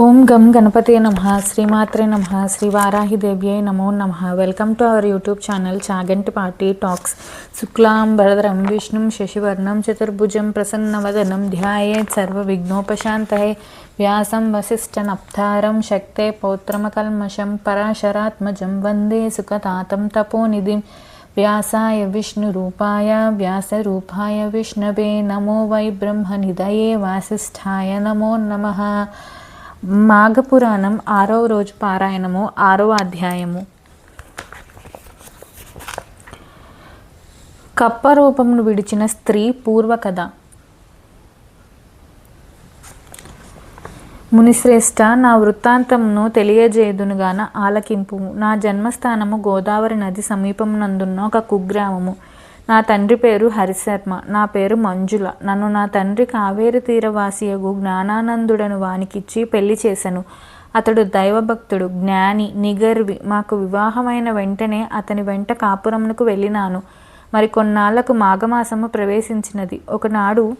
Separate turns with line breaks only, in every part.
ఓం గం గణపతే నమ శ్రీమాత్రే నమ శ్రీ వారాహిదేవ్యై నమో నమ welcome to our YouTube channel Chaganti party talks శుక్లాం వరదరం విష్ణుం శశివర్ణం చతుర్భుజం ప్రసన్నవదనం ధ్యాయేత్ సర్వ విఘ్నోపశాంతయే వ్యాసం వసిష్ఠనప్తారం శక్తే పౌత్రమకల్మషం పరాశరాత్మజం వందే సుఖతాతం తపోనిధిం వ్యాసాయ విష్ణురూపాయ వ్యాసరూపాయ విష్ణవే నమో వై బ్రహ్మనిదయే వాసిష్ఠాయ నమో నమః మాఘపురాణం ఆరవ రోజు పారాయణము ఆరవ అధ్యాయము. కప్ప రూపమును విడిచిన స్త్రీ పూర్వకథ. మునిశ్రేష్ఠ నా వృత్తాంతమును తెలియజేయుదునుగాన ఆలకింపు. నా జన్మస్థానము గోదావరి నది సమీపమునందున్న ఒక కుగ్రామము. నా తండ్రి పేరు హరిశర్మ. నా పేరు మంజుల. నన్ను నా తండ్రి కావేరి తీరవాసియగు జ్ఞానానందుడను వానికిచ్చి పెళ్ళి చేశాను. అతడు దైవభక్తుడు జ్ఞాని నిగర్వి. మాకు వివాహమైన వెంటనే అతని వెంట కాపురమునకు వెళ్ళినాను. మరి కొన్నాళ్ళకు మాఘమాసము ప్రవేశించినది. ఒకనాడు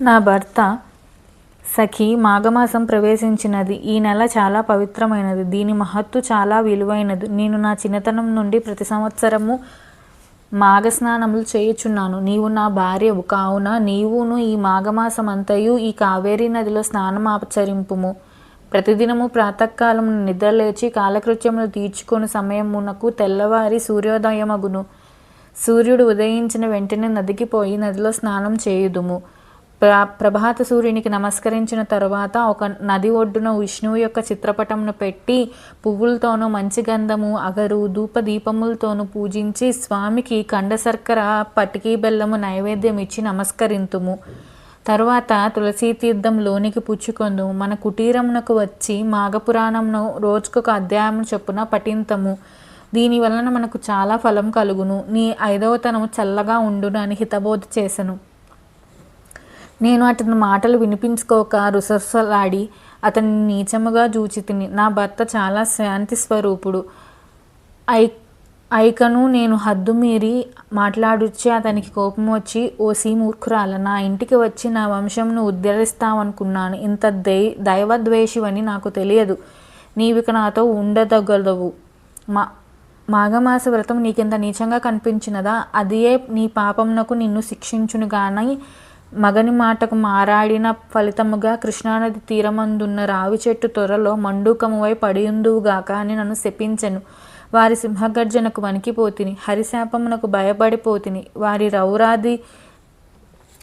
నా భర్త సఖి మాఘమాసం ప్రవేశించినది. ఈ నెల చాలా పవిత్రమైనది. దీని మహత్తు చాలా విలువైనది. నేను నా చిన్నతనం నుండి ప్రతి సంవత్సరము మాఘస్నానములు చేయుచున్నాను. నీవు నా భార్యవు కావున నీవును ఈ మాఘమాసమంతయు ఈ కావేరీ నదిలో స్నానమాచరింపుము. ప్రతిదినము ప్రాతకాలం నిద్రలేచి కాలకృత్యములు తీర్చుకొని సమయమునకు తెల్లవారి సూర్యోదయమగును. సూర్యుడు ఉదయించిన వెంటనే నదికి పోయి నదిలో స్నానం చేయుదుము. ప్ర ప్రభాత సూర్యునికి నమస్కరించిన తరువాత ఒక నది ఒడ్డున విష్ణువు యొక్క చిత్రపటంను పెట్టి పువ్వులతోనూ మంచి గంధము అగరు ధూప దీపములతోనూ పూజించి స్వామికి కండ శర్కర పటికీ బెల్లము నైవేద్యం ఇచ్చి నమస్కరింతుము. తరువాత తులసీ తీర్థం లోనికి పుచ్చుకొందు. మన కుటీరమునకు వచ్చి మాఘపురాణంను రోజుకొక అధ్యాయం చొప్పున పఠింతము. దీని వలన మనకు చాలా ఫలం కలుగును. నీ ఐదవతనం చల్లగా ఉండును అని హితబోధ చేసెను. నేను అతని మాటలు వినిపించుకోక రుసరుసలాడి అతన్ని నీచముగా చూచి తిని నా భర్త చాలా శాంతి స్వరూపుడు. ఐ ఐకను నేను హద్దు మీరి మాట్లాడుచ్చి అతనికి కోపం వచ్చి ఓ సీ మూర్ఖురాల నా ఇంటికి వచ్చి నా వంశంను ఉద్ధరిస్తావనుకున్నాను. ఇంత దై దైవద్వేషివని నాకు తెలియదు. నీవిక నాతో ఉండదగలవు. మా మాఘమాస వ్రతం నీకింత నీచంగా కనిపించినదా? అదియే నీ పాపమునకు నిన్ను శిక్షించును కానీ మగని మాటకు మారాడిన ఫలితముగా కృష్ణానది తీరమందున్న రావి చెట్టు త్వరలో మండూకమువై పడియుందువుగాక అని నన్ను శపించెను. వారి సింహగర్జనకు వణికిపోతిని హరిశాపమునకు భయపడిపోతిని వారి రౌరాది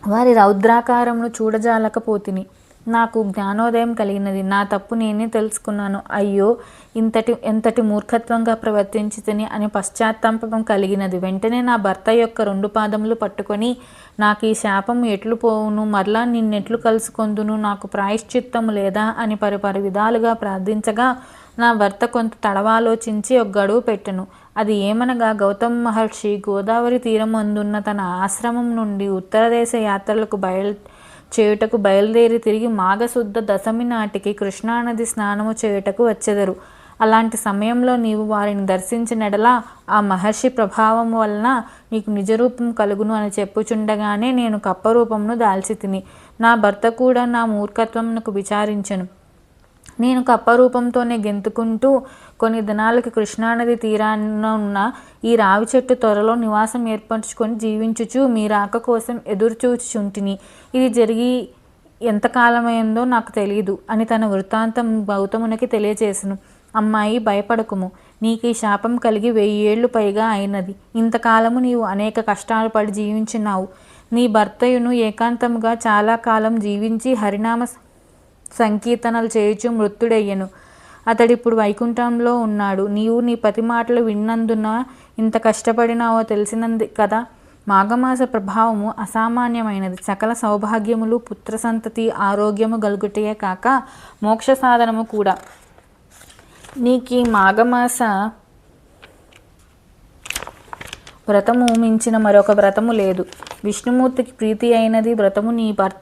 వారి రౌద్రాకారమును చూడజాలకపోతిని. నాకు జ్ఞానోదయం కలిగినది. నా తప్పు నేనే తెలుసుకున్నాను. అయ్యో ఇంతటి ఎంతటి మూర్ఖత్వంగా ప్రవర్తించి తిని అని పశ్చాత్తాపం కలిగినది. వెంటనే నా భర్త యొక్క రెండు పాదములు పట్టుకొని నాకు ఈ శాపం ఎట్లు పోవును? మరలా నిన్నెట్లు కలుసుకొందును? నాకు ప్రాయశ్చిత్తము లేదా? అని పరిపరి విధాలుగా ప్రార్థించగా నా భర్త కొంత తడవాలోచించి ఒక గడువు పెట్టెను. అది ఏమనగా గౌతమ్ మహర్షి గోదావరి తీరం అందున్న తన ఆశ్రమం నుండి ఉత్తరదేశ యాత్రలకు బయలు చేయుటకు బయలుదేరి తిరిగి మాఘశుద్ధ దశమి నాటికి కృష్ణానది స్నానము చేయుటకు వచ్చెదరు. అలాంటి సమయంలో నీవు వారిని దర్శించినడలా ఆ మహర్షి ప్రభావం వలన నీకు నిజరూపం కలుగును అని చెప్పుచుండగానే నేను కప్పరూపమును దాల్చి తిని నా భర్త కూడా నా మూర్ఖత్వమునకు విచారించను. నేను కప్పరూపంతోనే గెంతుకుంటూ కొన్ని దినాలకి కృష్ణానది తీరాన ఉన్న ఈ రావి చెట్టు త్వరలో నివాసం ఏర్పరచుకొని జీవించుచు మీ రాక కోసం ఎదురుచూచుచుంటిని ఇది జరిగి ఎంతకాలమైందో నాకు తెలియదు అని తన వృత్తాంతం గౌతమునికి తెలియజేసను. అమ్మాయి భయపడకుము. నీకు ఈ శాపం కలిగి వెయ్యి ఏళ్ళు పైగా అయినది. ఇంతకాలము నీవు అనేక కష్టాలు పడి జీవించినావు. నీ భర్తయును ఏకాంతముగా చాలా కాలం జీవించి హరినామ సంకీర్తనలు చేయుచు మృత్యుడయ్యను. అతడిప్పుడు వైకుంఠంలో ఉన్నాడు. నీవు నీ పతి మాటలు విన్నందున ఇంత కష్టపడినావో తెలిసినంది కదా. మాఘమాస ప్రభావము అసామాన్యమైనది. సకల సౌభాగ్యములు పుత్ర సంతతి ఆరోగ్యము గలుగుటే కాక మోక్ష సాధనము కూడా. నీకు మాఘమాస వ్రతము మించిన మరొక వ్రతము లేదు. విష్ణుమూర్తికి ప్రీతి అయినది వ్రతము నీ భర్త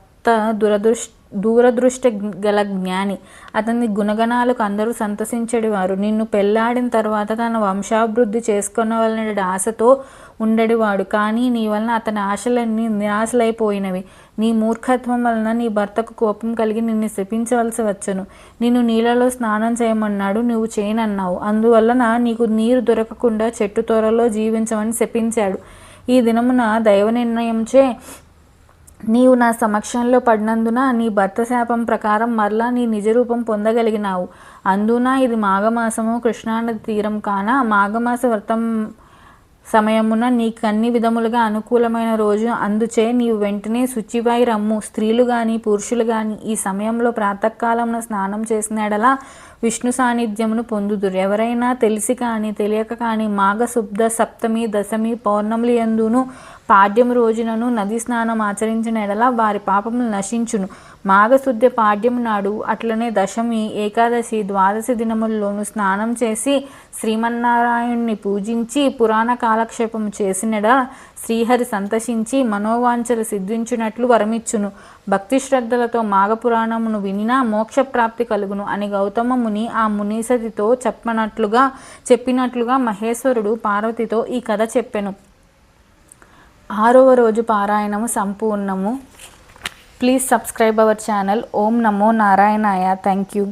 దురదృష్ దూరదృష్టి గల జ్ఞాని. అతని గుణగణాలకు అందరూ సంతసించేవారు. నిన్ను పెళ్ళాడిన తర్వాత తన వంశాభివృద్ధి చేసుకునవలనే ఆశతో ఉండేవాడు. కానీ నీ వలన అతని ఆశలన్నీ నిరాశలైపోయినవి. నీ మూర్ఖత్వం వలన నీ భర్తకు కోపం కలిగి నిన్ను శపించవలసి వచ్చను. నిన్ను నీళ్ళలో స్నానం చేయమన్నాడు. నువ్వు చేయనన్నావు. అందువలన నీకు నీరు దొరకకుండా చెట్టు త్వరలో జీవించమని శపించాడు. ఈ దినమున దైవ నిర్ణయంచే నీవు నా సమక్షంలో పడినందున నీ భర్త శాపం ప్రకారం మరలా నీ నిజరూపం పొందగలిగినావు. అందున ఇది మాఘమాసము కృష్ణానది తీరం కాన? మాఘమాస వ్రతం సమయమున నీకు అన్ని విధములుగా అనుకూలమైన రోజు. అందుచే నీవు వెంటనే శుచివాయి రమ్ము. స్త్రీలు కానీ పురుషులు కానీ ఈ సమయంలో ప్రాతకాలంలో స్నానం చేసినాడలా విష్ణు సాన్నిధ్యమును పొందుదురు. ఎవరైనా తెలిసి కానీ తెలియక కానీ మాఘశుబ్ద సప్తమి దశమి పౌర్ణములు ఎందును పాడ్యం రోజునను నది స్నానం ఆచరించిన ఎడల వారి పాపములు నశించును. మాఘశుద్ధ పాడ్యం నాడు అట్లనే దశమి ఏకాదశి ద్వాదశి దినముల్లోనూ స్నానం చేసి శ్రీమన్నారాయణ్ణి పూజించి పురాణ కాలక్షేపం చేసినడ శ్రీహరి సంతసించి మనోవాంఛలు సిద్ధించినట్లు వరమిచ్చును. భక్తి శ్రద్ధలతో మాఘపురాణమును వినినా మోక్షప్రాప్తి కలుగును అని గౌతమ ముని ఆ మునీసతితో చెప్పనట్లుగా చెప్పినట్లుగా మహేశ్వరుడు పార్వతితో ఈ కథ చెప్పెను. ఆరవ రోజు పారాయణము సంపూర్ణము. ప్లీజ్ సబ్స్క్రైబ్ అవర్ ఛానల్ ఓం నమో నారాయణాయ. Thank you